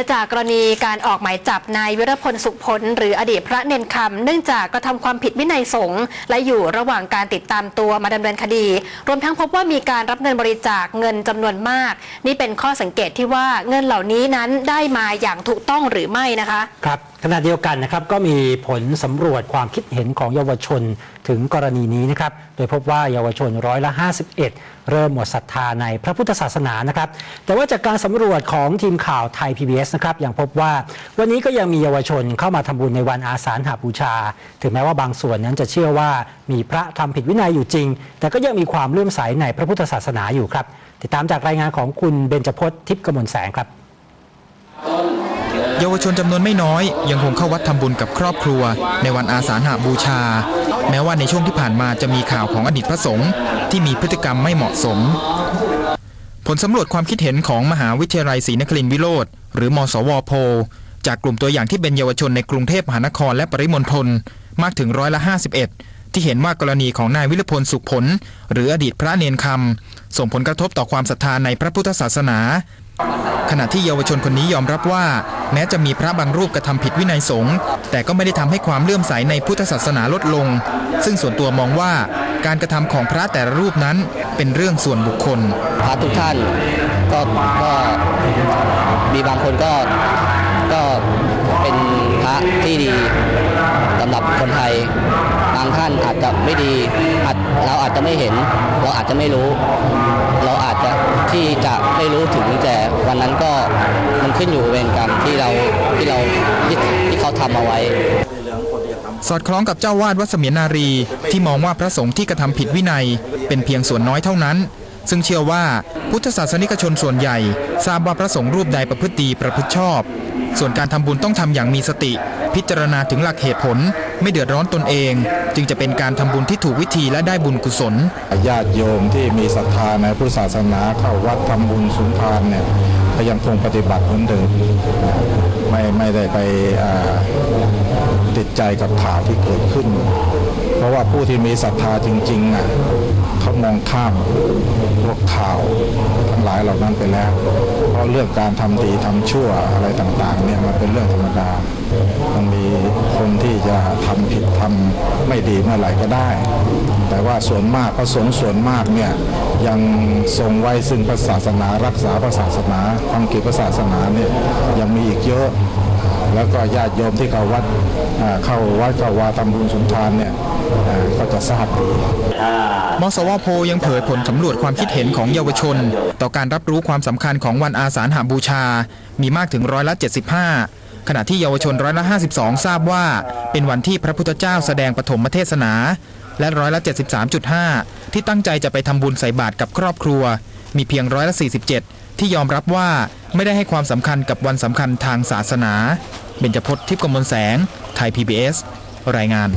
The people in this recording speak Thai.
และจากกรณีการออกหมายจับนายวิรพลสุขผลหรืออดีตพระเนนคำเนื่องจากกระทำความผิดวินัยสงฆ์และอยู่ระหว่างการติดตามตัวมาดำเนินคดี รวมทั้งพบว่ามีการรับเงินบริจาคเงินจำนวนมาก นี่เป็นข้อสังเกตที่ว่าเงินเหล่านี้นั้นได้มาอย่างถูกต้องหรือไม่นะคะครับขณะเดียวกันนะครับก็มีผลสำรวจความคิดเห็นของเยาวชนถึงกรณีนี้นะครับโดยพบว่าเยาวชนร้อยละ 51 เริ่มหมดศรัทธาในพระพุทธศาสนานะครับ แต่ว่าจากการสำรวจของทีมข่าวไทย PBS นะครับยังพบว่าวันนี้ก็ยังมีเยาวชนเข้ามาทำบุญในวันอาสาฬหบูชา ถึงแม้ว่าบางส่วนนั้นจะเชื่อว่ามีพระทำผิดวินัยอยู่จริง แต่ก็ยังมีความเลื่อมใสในพระพุทธศาสนาอยู่ครับ ติดตามจากรายงานของคุณเบญจพจน์ทิพย์กมลแสงครับ เยาวชนจำนวนไม่น้อย ยังคงเข้าวัดทำบุญกับครอบครัว ในวันอาสาฬหบูชา แม้ว่าในช่วงที่ผ่านมาจะมีข่าวของอดีตพระสงฆ์ที่มีพฤติกรรมไม่เหมาะสม ผลสำรวจความคิดเห็นของมหาวิทยาลัยศรีนครินทร์วิโรธหรือมสวโพจากกลุ่มตัวอย่างที่เป็นเยาวชนในกรุงเทพมหานครและปริมณฑลมากถึงร้อยละ 51 ที่เห็นว่ากรณีของนายวิรพลสุขผล หรืออดีตพระเนนคำส่งผลกระทบต่อความศรัทธาในพระพุทธศาสนา ขณะที่เยาวชนคนนี้ยอมรับว่า แม้จะมีพระบางรูปกระทำผิดวินัยสงฆ์แต่ก็ไม่ได้ทำให้ความเลื่อมใสในพุทธศาสนาลดลง ซึ่งส่วนตัวมองว่าการกระทำของพระแต่ละรูปนั้นเป็นเรื่องส่วนบุคคล พระทุกท่านก็ก็มีบางคนก็ก็เป็นพระที่ดีสำหรับคนไทยบางท่านอาจจะไม่ดีอาจเราอาจจะไม่เห็น เราอาจจะไม่รู้ เราอาจจะที่จะ ไม่รู้ถึงแต่วันนั้นก็มันขึ้นอยู่เวรกรรมที่เราที่เราที่ที่เขาทำเอาไว้ สอดคล้องกับเจ้าวาดวัดเสมียนนารีที่มองว่าพระสงฆ์ที่กระทำผิดวินัย เป็นเพียงส่วนน้อยเท่านั้น ซึ่งเชื่อว่าพุทธศาสนิกชนส่วนใหญ่ ทราบว่าพระสงฆ์รูปใดประพฤติดีประพฤติชอบ ส่วนการทำบุญต้องทำอย่างมีสติ พิจารณาถึงหลักเหตุผล ไม่เดือดร้อนตนเอง จึงจะเป็นการทำบุญที่ถูกวิธีและได้บุญกุศล ญาติโยมที่มีศรัทธาในพุทธศาสนาเข้าวัดทำบุญสุนทานเนี่ยก็ยังคงปฏิบัติเหมือนเดิมไม่ไม่ได้ไปติดใจกับข่าวที่เกิดขึ้น เพราะว่าผู้ที่มีศรัทธาจริงๆน่ะ เขามองข้ามพวกข่าวทั้งหลายเหล่านั้นไปแล้ว เพราะเรื่องการทำดีทำชั่วอะไรต่างๆเนี่ยมันเป็นเรื่องธรรมดา มันมีคนที่จะทำผิดทำไม่ดีเมื่อไหร่ก็ได้ แต่ว่าส่วนมากพระสงฆ์ส่วนมากเนี่ยยังทรงไว้ซึ่งพระศาสนา รักษาพระศาสนาความกิจพระศาสนาเนี่ยยังมีอีกเยอะ แล้วก็ญาติโยมที่เข้าวัดเข้าวัดเข้าวาทำบุญสุนทานเนี่ยก็จะทราบดีมสวโพยังเผยผลสำรวจความคิดเห็นของเยาวชน ต่อการรับรู้ความสำคัญของวันอาสาฬหาบูชา มีมากถึงร้อยละ 75 ขณะที่เยาวชนร้อยละ 52 ทราบว่า เป็นวันที่พระพุทธเจ้าแสดงปฐมเทศนา และร้อยละ 73.5 ที่ตั้งใจจะไปทำบุญใส่บาตรกับครอบครัว มีเพียงร้อยละ 47 ที่ยอมรับว่าไม่ได้ให้ความสำคัญกับวันสำคัญทางศาสนา เบญจพจน์ทิพย์กมลแสง ไทย PBS รายงาน